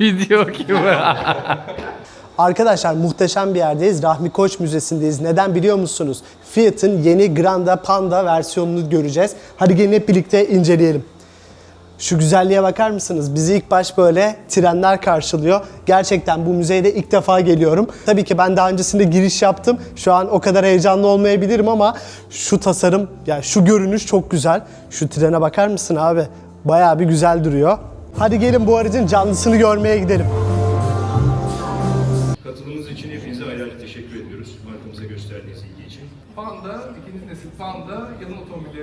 Video gibi. Arkadaşlar muhteşem bir yerdeyiz. Rahmi Koç Müzesi'ndeyiz. Neden biliyor musunuz? Fiat'ın yeni Granda Panda versiyonunu göreceğiz. Hadi gelin hep birlikte inceleyelim. Şu güzelliğe bakar mısınız? Bizi ilk baş böyle trenler karşılıyor. Gerçekten bu müzeye ilk defa geliyorum. Tabii ki ben daha öncesinde giriş yaptım. Şu an o kadar heyecanlı olmayabilirim ama şu tasarım, yani şu görünüş çok güzel. Şu trene bakar mısın abi? Bayağı bir güzel duruyor. Hadi gelin bu aracın canlısını görmeye gidelim. Katılımınız için hepinize ayrı ayrı teşekkür ediyoruz. Markamıza gösterdiğiniz ilgi için. Panda, ikinci nesil Panda yılın otomobili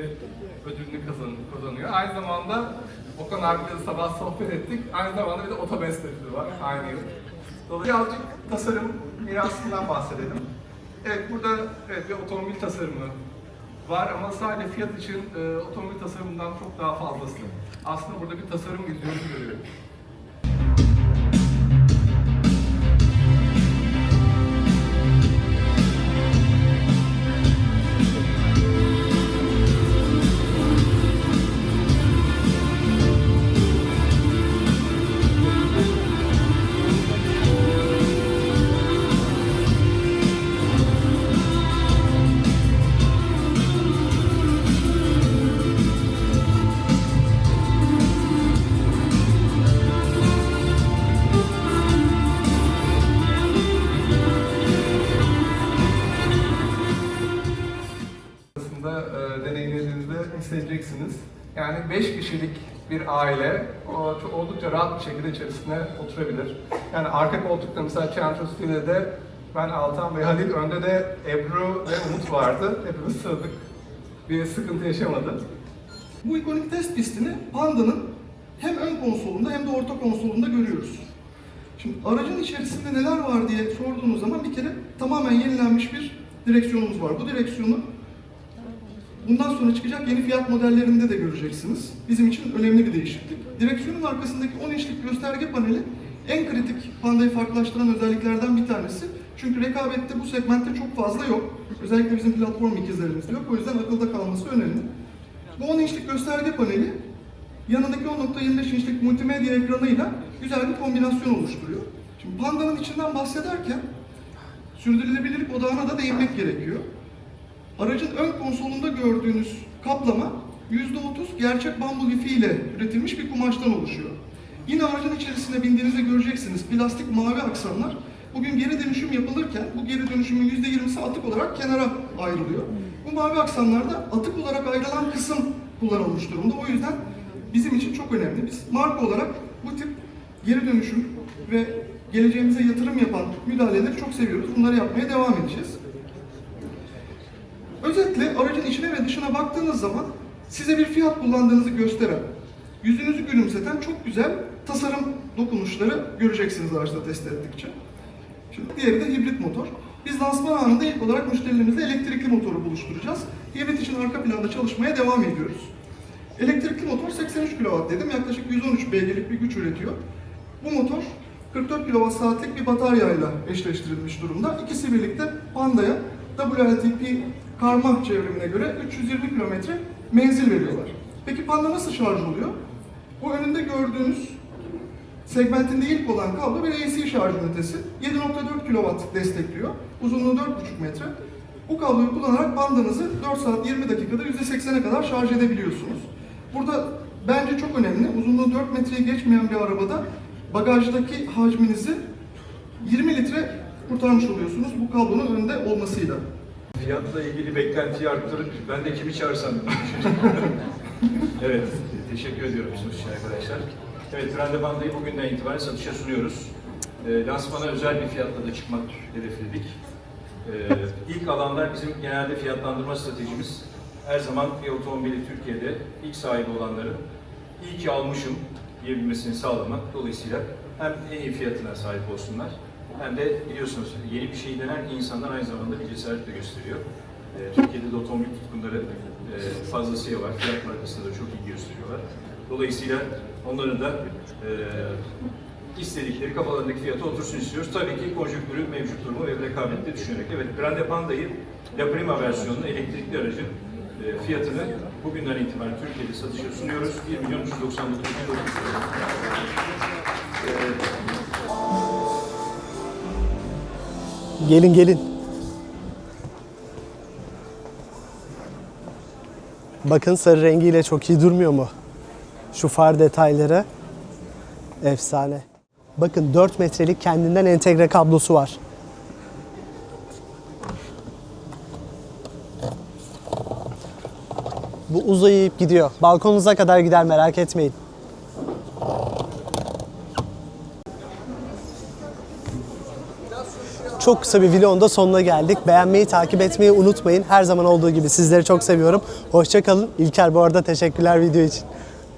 ödülünü kazan, kazanıyor. Aynı zamanda Okan abiyle sabah sohbet ettik. Aynı zamanda bir de otobest ödülü var aynı yıl. Dolayısıyla birazcık tasarım mirasından bahsedelim. Evet burada evet bir otomobil tasarımı var ama sadece fiyat için e, otomobil tasarımından çok daha fazlası. Aslında burada bir tasarım vizyonu görüyorum. Hissedeceksiniz. Yani 5 kişilik bir aile oldukça rahat bir şekilde içerisine oturabilir. Yani arka koltukta mesela Çanço de ben Altan ve Halil, önde de Ebru ve Umut vardı. Hepimiz sığdık. Bir sıkıntı yaşamadı. Bu ikonik test pistini Panda'nın hem ön konsolunda hem de orta konsolunda görüyoruz. Şimdi aracın içerisinde neler var diye sorduğunuz zaman bir kere tamamen yenilenmiş bir direksiyonumuz var. Bu direksiyonu bundan sonra çıkacak yeni fiyat modellerinde de göreceksiniz. Bizim için önemli bir değişiklik. Direksiyonun arkasındaki 10 inçlik gösterge paneli en kritik Panda'yı farklılaştıran özelliklerden bir tanesi. Çünkü rekabette bu segmentte çok fazla yok. Özellikle bizim platform ikizlerimizde yok. O yüzden akılda kalması önemli. Bu 10 inçlik gösterge paneli yanındaki 10.25 inçlik multimedya ekranıyla güzel bir kombinasyon oluşturuyor. Şimdi Panda'nın içinden bahsederken sürdürülebilirlik odağına da değinmek gerekiyor. Aracın ön konsolunda gördüğünüz kaplama %30 gerçek bambu lifi ile üretilmiş bir kumaştan oluşuyor. Yine aracın içerisine bindiğinizde göreceksiniz plastik mavi aksamlar. Bugün geri dönüşüm yapılırken bu geri dönüşümün %20'si atık olarak kenara ayrılıyor. Bu mavi aksamlarda atık olarak ayrılan kısım kullanılmış durumda. O yüzden bizim için çok önemli. Biz marka olarak bu tip geri dönüşüm ve geleceğimize yatırım yapan müdahaleleri çok seviyoruz. Bunları yapmaya devam edeceğiz. Özetle aracın içine ve dışına baktığınız zaman size bir fiyat kullandığınızı gösteren, yüzünüzü gülümseten çok güzel tasarım dokunuşları göreceksiniz araçta test ettikçe. Şimdi diğeri de hibrit motor. Biz lansman anında ilk olarak müşterilerimizle elektrikli motoru buluşturacağız. Hibrit için arka planda çalışmaya devam ediyoruz. Elektrikli motor 83 kW dedim. Yaklaşık 113 beygirlik bir güç üretiyor. Bu motor 44 kWh'lik bir bataryayla eşleştirilmiş durumda. İkisi birlikte Panda'ya WLTP karma çevrimine göre 320 km menzil veriyorlar. Peki Panda nasıl şarj oluyor? Bu önünde gördüğünüz segmentinde ilk olan kablo bir AC şarj ünitesi. 7.4 kW destekliyor. Uzunluğu 4.5 metre. Bu kabloyu kullanarak bandanızı 4 saat 20 dakikada %80'e kadar şarj edebiliyorsunuz. Burada bence çok önemli. Uzunluğu 4 metreyi geçmeyen bir arabada bagajdaki hacminizi 20 litre kurtarmış oluyorsunuz bu kablonun önünde olmasıyla. Fiyatla ilgili beklentiyi arttırıp ben de kimi çağırsam Evet, teşekkür ediyorum için arkadaşlar. Evet, Grande Banda'yı bugünden itibaren satışa sunuyoruz. E, lansmana özel bir fiyatla da çıkmak hedefledik. E, ilk alanlar bizim genelde fiyatlandırma stratejimiz. Her zaman bir otomobili Türkiye'de ilk sahibi olanların iyi ki almışım diyebilmesini sağlamak. Dolayısıyla hem en iyi fiyatına sahip olsunlar hem de biliyorsunuz yeni bir şey denen insanlar aynı zamanda bir cesaret de gösteriyor. E, Türkiye'de de otomobil tutkunları e, fazlasıyla var. Fiyat markasında da çok iyi gösteriyorlar. Dolayısıyla onların da e, istedikleri kafalarındaki fiyata otursun istiyoruz. Tabii ki konjonktürü, mevcut durumu ve rekabette düşünerek. Evet, Grande Panda'yı La Prima versiyonunu elektrikli aracın e, fiyatını bugünden itibaren Türkiye'de satışa sunuyoruz. 1 milyon 399 bin Gelin gelin. Bakın sarı rengiyle çok iyi durmuyor mu? Şu far detayları efsane. Bakın 4 metrelik kendinden entegre kablosu var. Bu uzayıp gidiyor. Balkonunuza kadar gider merak etmeyin. Çok kısa bir vlogun da sonuna geldik. Beğenmeyi, takip etmeyi unutmayın. Her zaman olduğu gibi sizleri çok seviyorum. Hoşça kalın. İlker bu arada teşekkürler video için.